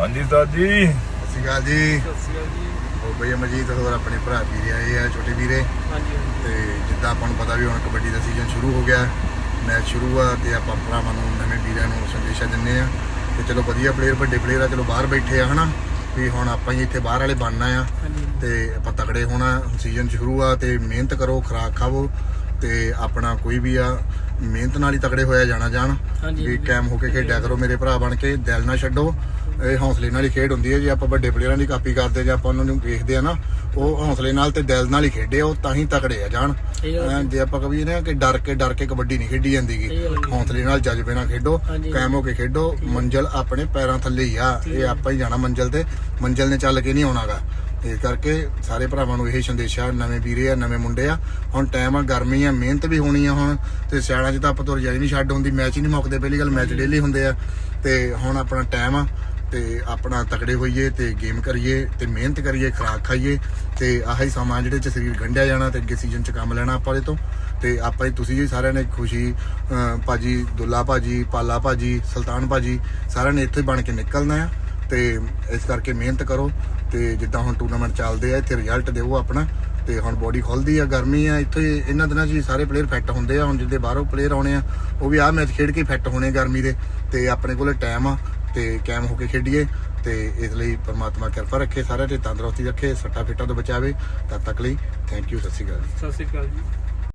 ਹਾਂਜੀ ਜੀ। ਸਤਿ ਸ਼੍ਰੀ ਅਕਾਲ ਜੀ। ਉਹ ਬਈ ਅਮਰਜੀਤ ਹੋਰ ਆਪਣੇ ਭਰਾ ਵੀਰੇ ਆਏ ਆ ਛੋਟੇ ਵੀਰੇ। ਹਾਂਜੀ ਤੇ ਜਿੱਦਾਂ ਆਪਾਂ ਨੂੰ ਪਤਾ ਵੀ ਹੁਣ ਕਬੱਡੀ ਦਾ ਸੀਜ਼ਨ ਸ਼ੁਰੂ ਹੋ ਗਿਆ ਮੈਚ ਸ਼ੁਰੂ ਆ ਤੇ ਆਪਾਂ ਭਰਾਵਾਂ ਨੂੰ ਨਵੇਂ ਵੀਰਾਂ ਨੂੰ ਸੰਦੇਸ਼ਾ ਦਿੰਦੇ ਆ। ਤੇ ਚਲੋ ਵਧੀਆ ਪਲੇਅਰ ਵੱਡੇ ਪਲੇਅਰ ਆ ਚਲੋ ਬਾਹਰ ਬੈਠੇ ਆ ਹਨਾ? ਵੀ ਹੁਣ ਆਪਾਂ ਹੀ ਇੱਥੇ ਬਾਹਰ ਵਾਲੇ ਬਣਨਾ ਆ। ਤੇ ਆਪਾਂ ਤਕੜੇ ਹੋਣਾ ਸੀਜ਼ਨ ਸ਼ੁਰੂ ਆ ਤੇ ਮਿਹਨਤ ਕਰੋ ਖੁਰਾਕ ਖਾਵੋ। ਤੇ ਆਪਣਾ ਕੋਈ ਵੀ ਆ ਮਿਹਨਤ ਨਾਲ ਹੀ ਤਕੜੇ ਹੋਇਆ ਜਾਣਾ ਜਾਣ। ਵੀ। ਕਾਇਮ ਹੋ ਕੇ ਖੇਡਿਆ ਕਰੋ ਮੇਰੇ ਭਰਾ ਬਣ ਕੇ ਦਿਲ ਨਾ ਛੱਡੋ। ਇਹ ਹੌਸਲੇ ਨਾਲ ਹੀ ਖੇਡ ਹੁੰਦੀ ਹੈ ਜੇ ਆਪਾਂ ਵੱਡੇ ਪਲੇਅਰਾਂ ਦੀ ਕਾਪੀ ਕਰਦੇ ਜਾਂ ਆਪਾਂ ਉਹਨਾਂ ਨੂੰ ਵੇਖਦੇ ਆ ਨਾ ਉਹ ਹੌਸਲੇ ਨਾਲ ਤੇ ਦਿਲ ਨਾਲ ਹੀ ਖੇਡੇ ਉਹ ਤਾਂ ਹੀ ਤਕੜੇ ਆ ਜਾਣ। ਜੇ ਆਪਾਂ ਕਹੀ ਨਾ ਕਿ ਡਰ ਕੇ ਡਰ ਕੇ ਕਬੱਡੀ ਨਹੀਂ ਖੇਡੀ ਜਾਂਦੀਗੀ ਗੱਲ ਠੀਕ। ਹੌਸਲੇ ਨਾਲ ਜਜ਼ਬੇ ਨਾਲ ਖੇਡੋ। ਕਾਇਮ ਹੋ ਕੇ ਖੇਡੋ ਮੰਜ਼ਲ ਆਪਣੇ ਪੈਰਾਂ ਥੱਲੇ ਹੀ ਆ ਇਹ ਆਪਾਂ ਹੀ ਜਾਣਾ ਮੰਜ਼ਲ ਤੇ ਮੰਜ਼ਲ ਨੇ ਚੱਲ ਕੇ ਨਹੀਂ ਆਉਣਾਗਾ। ਇਸ ਕਰਕੇ ਸਾਰੇ ਭਰਾਵਾਂ ਨੂੰ ਇਹ ਸੰਦੇਸ਼ਾ ਨਵੇਂ ਵੀਰੇ ਆ, ਨਵੇਂ ਮੁੰਡੇ ਆ। ਹੁਣ ਟਾਈਮ ਆ, ਗਰਮੀ ਆ, ਮਿਹਨਤ ਵੀ ਹੋਣੀ ਆ ਹੁਣ। ਤੇ ਸਿਆਲਾਂ 'ਚ ਤਾਂ ਆਪਾਂ ਤੋਂ ਰਜਾਈ ਨਹੀਂ ਛੱਡ ਹੁੰਦੀ, ਮੈਚ ਹੀ ਨਹੀਂ ਮੁੱਕਦੇ। ਪਹਿਲੀ ਗੱਲ ਮੈਚ ਡੇਲੀ ਹੁੰਦੇ ਆ। ਤੇ ਹੁਣ ਆਪਣਾ ਟਾਈਮ ਆ, ਤੇ ਆਪਣਾ ਤਕੜੇ ਹੋਈਏ ਤੇ ਗੇਮ ਕਰੀਏ ਤੇ ਮਿਹਨਤ ਕਰੀਏ, ਖੁਰਾਕ ਖਾਈਏ। ਤੇ ਆਹੀ ਸਮਾਂ ਜਿਹੜੇ ਚ ਸਰੀਰ ਗੰਢਿਆ ਜਾਣਾ ਤੇ ਅੱਗੇ ਸੀਜ਼ਨ ਚ ਕੰਮ ਲੈਣਾ ਆਪਾਂ ਇਹਦੇ ਤੋਂ। ਤੇ ਆਪਾਂ ਹੀ, ਤੁਸੀਂ ਜੀ ਸਾਰਿਆਂ ਨੇ ਖੁਸ਼ੀ, ਅਹ, ਭਾਜੀ ਦੁੱਲਾ ਭਾਜੀ, ਪਾਲਾ ਭਾਜੀ, ਸੁਲਤਾਨ ਭਾਜੀ, ਸਾਰਿਆਂ ਨੇ ਇੱਥੇ ਬਣ ਕੇ ਨਿਕਲਣਾ ਆ। ਤੇ ਇਸ ਕਰਕੇ ਮਿਹਨਤ ਕਰੋ ਤੇ ਜਿੱਦਾਂ ਹੁਣ ਟੂਰਨਾਮੈਂਟ ਚੱਲਦੇ ਆ, ਇੱਥੇ ਰਿਜ਼ਲਟ ਦਿਓ ਆਪਣਾ ਤੇ ਹੁਣ ਬੋਡੀ ਖੁੱਲਦੀ ਆ, ਗਰਮੀ ਆ, ਇੱਥੇ ਇਹਨਾਂ ਦਿਨਾਂ 'ਚ ਹੀ ਸਾਰੇ ਪਲੇਅਰ ਫਿੱਟ ਹੁੰਦੇ ਆ, ਹੁਣ ਜਿੱਦੇ ਬਾਹਰੋਂ ਪਲੇਅਰ ਆਉਣੇ ਆ, ਉਹ ਵੀ ਆਹ ਮੈਚ ਖੇਡ ਕੇ ਫਿੱਟ ਹੋਣੇ ਗਰਮੀ ਦੇ ਤੇ ਆਪਣੇ ਕੋਲੇ ਟਾਈਮ ਆ ਤੇ ਕਾਇਮ ਹੋ ਕੇ ਖੇਡੀਏ ਤੇ ਇਸ ਲਈ ਪਰਮਾਤਮਾ ਕਿਰਪਾ ਰੱਖੇ ਸਾਰਿਆਂ ਤੇ, ਤੰਦਰੁਸਤੀ ਰੱਖੇ ਸੱਟਾ ਫਿੱਟਾਂ ਤੋਂ ਬਚਾਵੇ, ਤਦ ਤੱਕ ਲਈ ਥੈਂਕ ਯੂ ਸਤਿ ਸ਼੍ਰੀ ਅਕਾਲ ਸਤਿ ਸ਼੍ਰੀ ਅਕਾਲ ਜੀ।